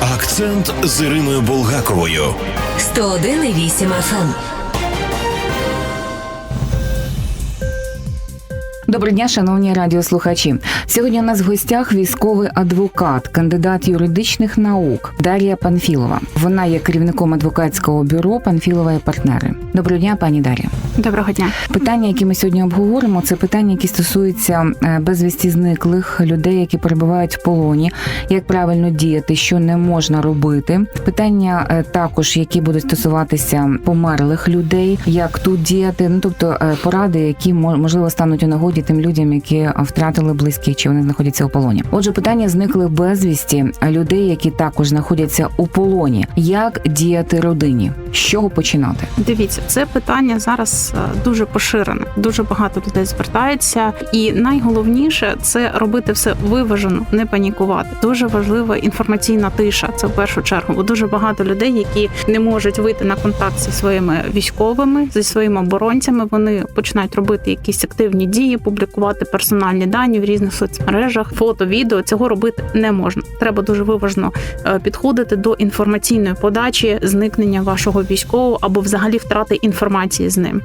Акцент з Іриною Булгаковою. 101,8 FM. Доброго дня, шановні радіослухачі. Сьогодні у нас в гостях військовий адвокат, кандидат юридичних наук Дар'я Панфілова. Вона є керівником адвокатського бюро Панфілова і партнери. Доброго дня, пані Дар'я. Доброго дня. Питання, які ми сьогодні обговоримо, це питання, які стосуються е, безвісті зниклих людей, які перебувають в полоні, як правильно діяти, що не можна робити. Питання е, також, які будуть стосуватися померлих людей, як тут діяти. Ну тобто е, поради, які мо- можливо стануть у нагоді тим людям, які втратили близьких чи вони знаходяться у полоні. Отже, питання зниклих безвісті людей, які також знаходяться у полоні. Як діяти родині? З чого починати? Дивіться, це питання зараз е, дуже поширене. Дуже багато людей звертається, і найголовніше це робити все виважено, не панікувати. Дуже важлива інформаційна тиша. Це в першу чергу. Бо дуже багато людей, які не можуть вийти на контакт зі своїми військовими, зі своїми оборонцями. Вони починають робити якісь активні дії, публікувати персональні дані в різних соцмережах, фото, відео. Цього робити не можна. Треба дуже виважно е, підходити до інформаційної подачі зникнення вашого військового або взагалі втрати інформації з ним.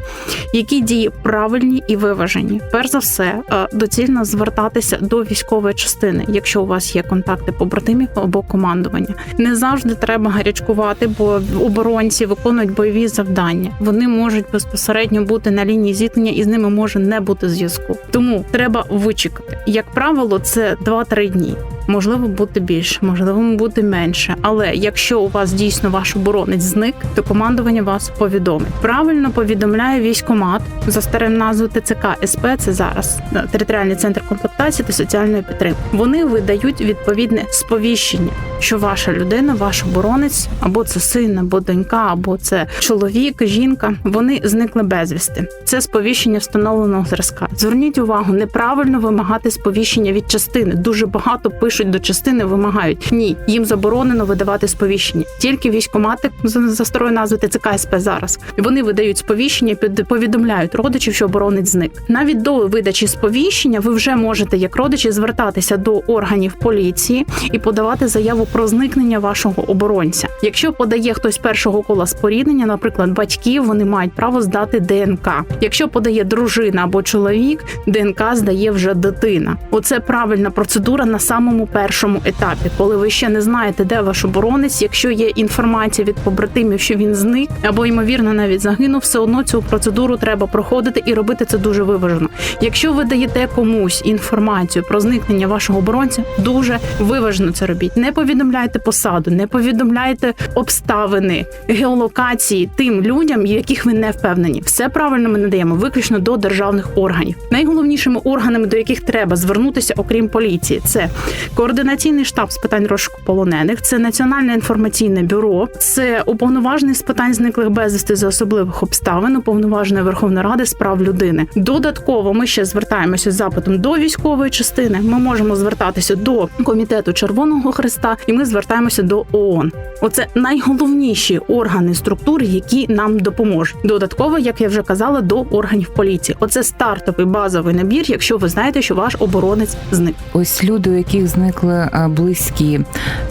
Які дії правильні і виважені? Перш за все, е, доцільно звертатися до військової частини, якщо у вас є контакти побратимів або командування. Не завжди треба гарячкувати, бо оборонці виконують бойові завдання. Вони можуть безпосередньо бути на лінії зіткнення, і з ними може не бути зв'язку. Тому треба вичекати. Як правило, це 2-3 дні. Можливо, бути більше, можливо, бути менше. Але якщо у вас дійсно ваш оборонець зник, то командування вас повідомить. Правильно повідомляє військомат за старим назвою ТЦК СП. Це зараз територіальний центр комплектації та соціальної підтримки. Вони видають відповідне сповіщення, що ваша людина, ваш оборонець, або це син, або донька, або це чоловік, жінка. Вони зникли безвісти. Це сповіщення встановленого зразка. Зверніть увагу, неправильно вимагати сповіщення від частини. Дуже багато пишуть до частини, вимагають. Ні, їм заборонено видавати сповіщення. Тільки військомати за, за старою назвою ТЦК СП зараз. Вони видають сповіщення, під повідомляють родичів, що оборонець зник. Навіть до видачі сповіщення ви вже можете, як родичі, звертатися до органів поліції і подавати заяву про зникнення вашого оборонця. Якщо подає хтось першого кола споріднення, наприклад, батьків, вони мають право здати ДНК. Якщо подає дружина або чоловік, ДНК здає вже дитина. Оце правильна процедура на самому першому етапі, коли ви ще не знаєте, де ваш оборонець. Якщо є інформація від побратимів, що він зник або ймовірно навіть загинув, все одно цю процедуру треба проходити і робити це дуже виважено. Якщо ви даєте комусь інформацію про зникнення вашого оборонця, дуже виважено це робіть. Не повідомляйте посаду, не повідомляйте обставини геолокації тим людям, яких ви не впевнені. Все правильно ми надаємо виключно до державних органів. Найголовнішими органами, до яких треба звернутися, окрім поліції, це координаційний штаб з питань розшуку полонених, це національне інформаційне бюро, це уповноважений з питань зниклих безвісти за особливих обставин, уповноваженої Верховної Ради з прав людини. Додатково ми ще звертаємося з запитом до військової частини. Ми можемо звертатися до комітету Червоного Христа, і ми звертаємося до ООН. Оце найголовніші органи структури, які нам допоможуть. Додатково, як я вже казала, до органів поліції. Оце стартовий базовий набір, якщо ви знаєте, що ваш оборонець зник. Ось люди, яких зникли е, близькі,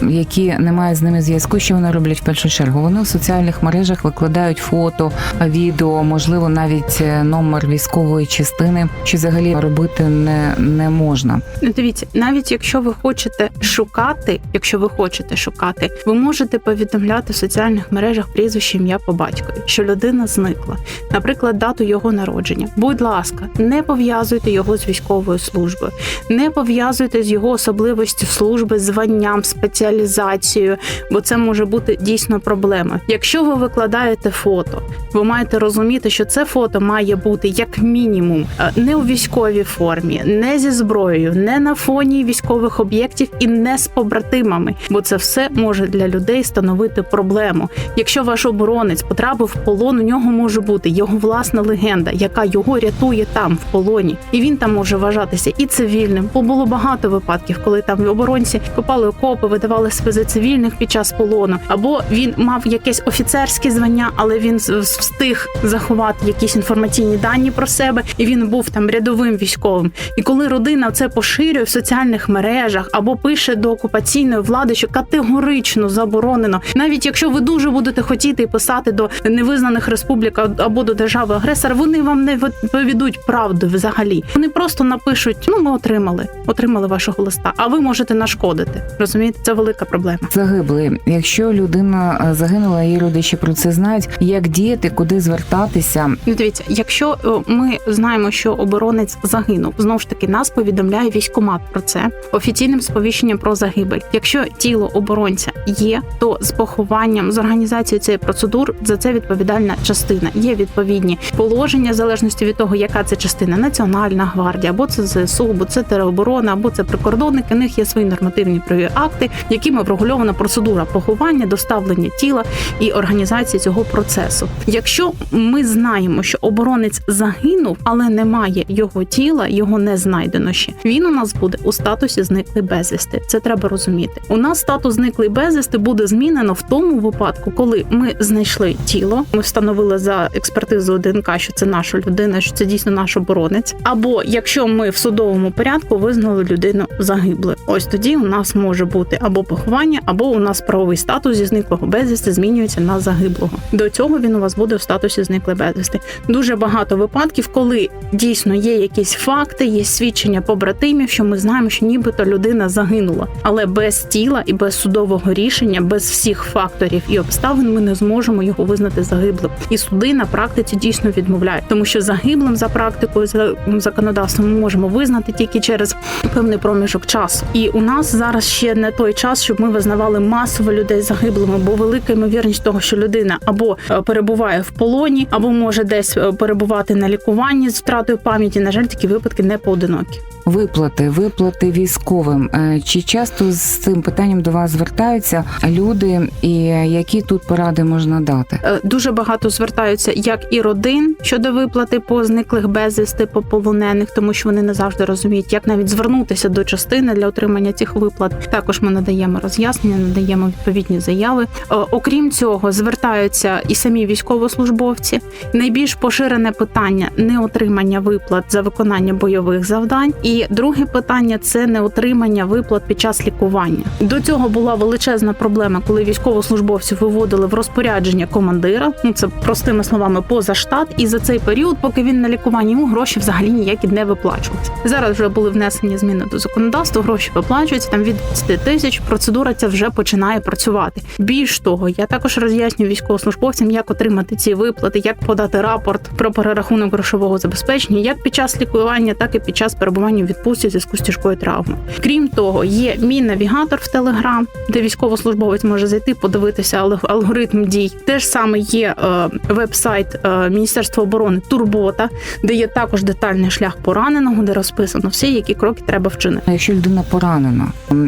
які не мають з ними зв'язку, що вони роблять в першу чергу? Вони в соціальних мережах викладають фото, відео, можливо, навіть е, номер військової частини, що взагалі робити не, не можна. Ну, Дивіться, навіть якщо ви хочете шукати, якщо ви хочете шукати, ви можете повідомляти в соціальних мережах прізвище ім'я по батькові, що людина зникла, наприклад, дату його народження. Будь ласка, не пов'язуйте його з військовою службою, не пов'язуйте з його особливістю служби, званням, спеціалізацією, бо це може бути дійсно проблема. Якщо ви викладаєте фото, ви маєте розуміти, що це фото має бути як мінімум е, не у військовій формі, не зі зброєю, не на фоні військових об'єктів і не з побратимами, бо це все може для людей становити проблему. Якщо ваш оборонець потрапив в полон, у нього може бути його власна легенда, яка його рятує там в полоні, і він там може вважатися і цивільним. Бо було багато випадків, коли там оборонці копали окопи, видавали себе за цивільних під час полону, або він мав якесь офіцерське звання, але він встиг заховати якісь інформаційні дані про себе, і він був там рядовим військовим. І коли родина це поширює в соціальних мережах або пише до окупаційної влади, що категорично заборонено, навіть якщо ви дуже будете хотіти писати до невизнаних республік або до держави агресора, вони вам не відповідуть правду взагалі. Вони просто напишуть: ну ми отримали, отримали вашого листа, а ви можете нашкодити. Розумієте, це велика проблема. Загибли. Якщо людина е, загинула, її родичі про це знають, як діяти, куди звертатися. Ну, Дивіться, якщо е, ми знаємо, що оборонець загинув, знову ж таки нас повідомляє військкомат про це офіційним сповіщенням про загибель. Якщо тіло оборонця є, то з похованням з організацією цієї процедур за це відповідальна частина. Є відповідні положення в залежності від того, яка це частина Національна гвардія, або це ЗСУ, або це тероборона, або це прикордонники. Них є свої нормативні акти, якими врегульована процедура поховання, доставлення тіла і організації цього процесу. Якщо ми знаємо, що оборонець загинув, але немає його тіла, його не знайдено ще. Він у нас буде у статусі зниклий безвісти. Це треба розуміти. У нас статус зниклий безвісти буде змінено в тому випадку, коли ми знайшли тіло. Ми встановили за експертизою ДНК, що це наша людина, що це дійсно наш оборонець. Або якщо ми в судовому порядку визнали людину загиблою, ось тоді у нас може бути або поховання, або у нас правовий статус зі зниклого безвісти змінюється на загиблого. До цього він у вас буде в статусі зниклий безвісти. Дуже багато випадків, коли дійсно є якісь факти, є свідчення побратимів, що ми знаємо, що нібито людина загинула, але без тіла і без судового рішення, без всіх факторів і обставин, ми не зможемо його визнати загиблим. І суди на практиці дійсно відмовляють, тому що загиблим за практикою за законодавством ми можемо визнати тільки через певний проміжок часу. І у нас зараз ще не той час, щоб ми визнавали масово людей загиблими, бо велика ймовірність того, що людина або е, перебуває в полоні, або може десь е, перебувати на лікуванні з втратою пам'яті. На жаль, такі випадки не поодинокі. Виплати, виплати військовим. Е, Чи часто з цим питанням до вас звертаються люди, і які тут поради можна дати? Е, Дуже багато звертаються як і родин щодо виплати по зниклих безвісти, по полонених, тому що вони не завжди розуміють, як навіть звернутися до частини для отримання цих виплат. Також ми надаємо роз'яснення, надаємо відповідні заяви. Е, Окрім цього, звертаються і самі військовослужбовці. Найбільш поширене питання неотримання виплат за виконання бойових завдань. І друге питання це неотримання виплат під час лікування. До цього була величезна проблема, коли військовослужбовців виводили в розпорядження командира. Ну це простими словами поза штат. І за цей період, поки він на лікуванні, йому гроші взагалі ніякі не виплачувалися. Зараз вже були внесені зміни до законодавства. Гроші виплачуються там від 10 тисяч. Процедура ця вже починає працювати. Більш того, я також роз'яснюю військовослужбовцям, як отримати ці виплати, як подати рапорт про перерахунок грошового забезпечення, як під час лікування, так і під час перебування в відпустці в зв'язку з тяжкою травмою. Крім того, є мій навігатор в Телеграм, де військовослужбовець може зайти, подивитися алгоритм дій. Теж саме є е, веб-сайт е, Міністерства оборони Турбота, де є також детальний шлях пораненого, де розписано всі, які кроки треба вчинити. Якщо людина поранена,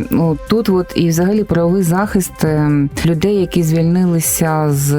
ну, тут от і взагалі правовий захист е, людей, які звільнилися з,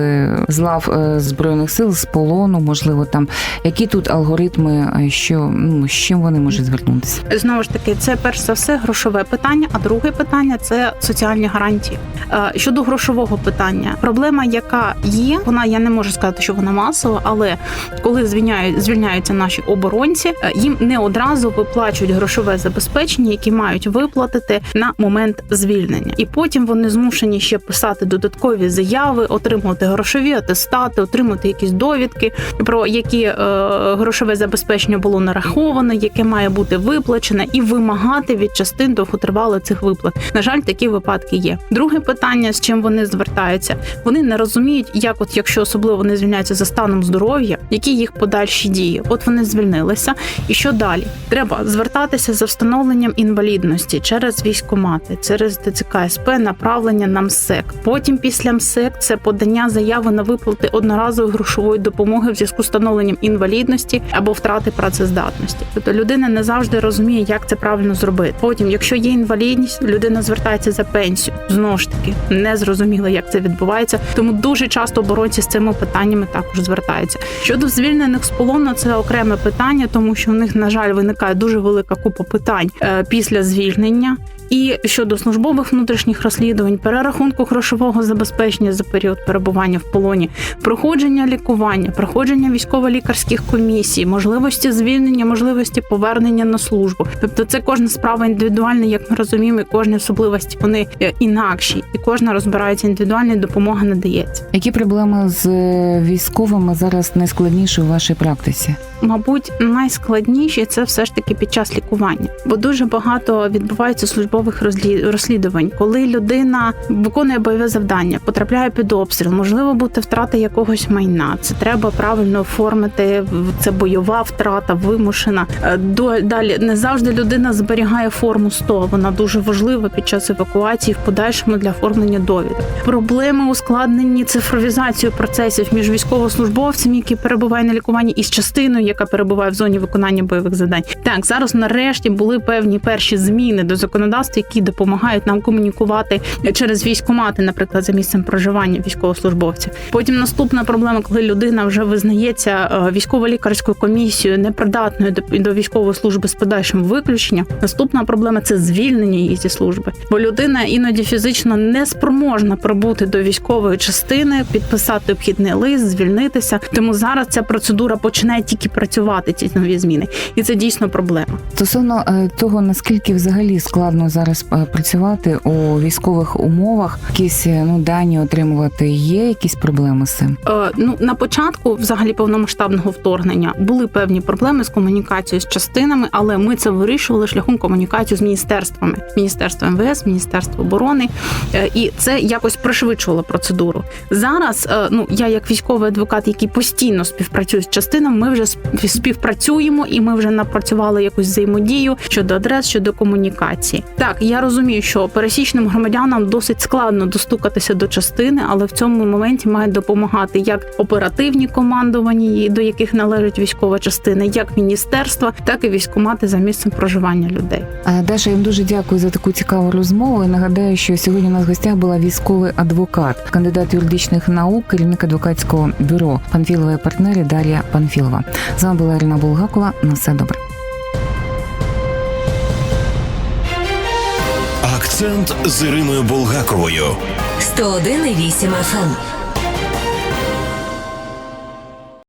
з лав збройних сил, з полону, можливо, там які тут алгоритми, що ну з чим вони можуть звернутися? Знову ж таки, це перш за все грошове питання. А друге питання це соціальні гарантії. Е, Щодо грошового питання, проблема, яка є, вона я не можу сказати, що вона масова, але коли звільняють звільняються наші оборонці, е, їм не одразу виплачують грошове забезпечення, які мають виплатити на момент звільнення, і потім вони змушені ще писати додаткові заяви, отримувати грошові атестати, отримати якісь довідки про які е, грошове забезпечення було нараховано, яке має бути виплачене, і вимагати від частин довготривало цих виплат. На жаль, такі випадки є. Друге питання, з чим вони звертаються, вони не розуміють, як, от якщо особливо вони звільняються за станом здоров'я, які їх подальші дії. От вони звільнилися, і що далі? Треба звертатися за встановленням інвалідності через військкомати, через ТЦК СП, направлення на МСЕК. Потім після МСЕК це подання заяви на виплати одноразової грошової допомоги в зв'язку з встановленням інвалідності або втрати працездатності. Тобто людина не завжди розуміє, як це правильно зробити. Потім, якщо є інвалідність, людина звертається за пенсію. Знову ж таки, не зрозуміло, як це відбувається. Тому дуже часто оборонці з цими питаннями також звертаються. Щодо звільнених з полону, це окреме питання, тому що у них, на жаль, виникає дуже велика купа питань е, після звільнення. І щодо службових внутрішніх розслідувань, перерахунку грошового забезпечення за період перебування в полоні, проходження лікування, проходження військово-лікарських комісій, можливості звільнення, можливості повернення на службу. Тобто, це кожна справа індивідуальна, як ми розуміємо, і кожні особливості вони е, інакші, і кожна розбирається індивідуально, і допомога надається. Які проблеми з е, військовими зараз найскладніші у вашій практиці? Мабуть, найскладніші це все ж таки під час лікування, бо дуже багато відбувається службових розслідувань, коли людина виконує бойове завдання, потрапляє під обстріл, можливо, бути втрата якогось майна. Це треба правильно оформити. Це бойова втрата, вимушена. Е, Далі не завжди людина зберігає форму 100, Вона дуже важлива під час евакуації в подальшому для оформлення довідок. Проблеми ускладнені цифровізацією процесів між військовослужбовцем, який перебуває на лікуванні, і з частиною, яка перебуває в зоні виконання бойових завдань. Так зараз нарешті були певні перші зміни до законодавства, які допомагають нам комунікувати через військомати, наприклад, за місцем проживання військовослужбовців. Потім наступна проблема, коли людина вже визнається е, військово-лікарською комісією непридатною до, військової служби з подальшим виключенням. Наступна проблема це звільнення її зі служби, бо людина іноді фізично не спроможна прибути до військової частини, підписати обхідний лист, звільнитися. Тому зараз ця процедура починає тільки працювати. Ці нові зміни, і це дійсно проблема. Стосовно е, того, наскільки взагалі складно зараз е, працювати у військових умовах, якісь е, ну дані отримувати, є якісь проблеми з цим? Е, ну на початку, взагалі, повномасштабного вторгнення були певні проблеми з комунікацією з частинами, але ми це вирішували шляхом комунікації з міністерствами, міністерство МВС, міністерство оборони, Е, і це якось пришвидшувало процедуру. Зараз, е, ну я як військовий адвокат, який постійно співпрацює з частинами, ми вже спів- співпрацюємо і ми вже напрацювали якусь взаємодію щодо адрес, щодо комунікації. Так, я розумію, що пересічним громадянам досить складно достукатися до частини, але в цьому моменті мають допомагати як оперативні командувані, до яких належить військова частина, як міністерства, так і військомати за місцем проживання людей. Даша, я вам дуже дякую за таку цікаву розмову. І нагадаю, що сьогодні у нас в гостях була військовий адвокат, кандидат юридичних наук, керівник адвокатського бюро Панфілова і партнери Дар'я Панфілова. З вами була Ірина Булгакова. На все добре. Акцент з Іриною Булгаковою. 101,8 FM.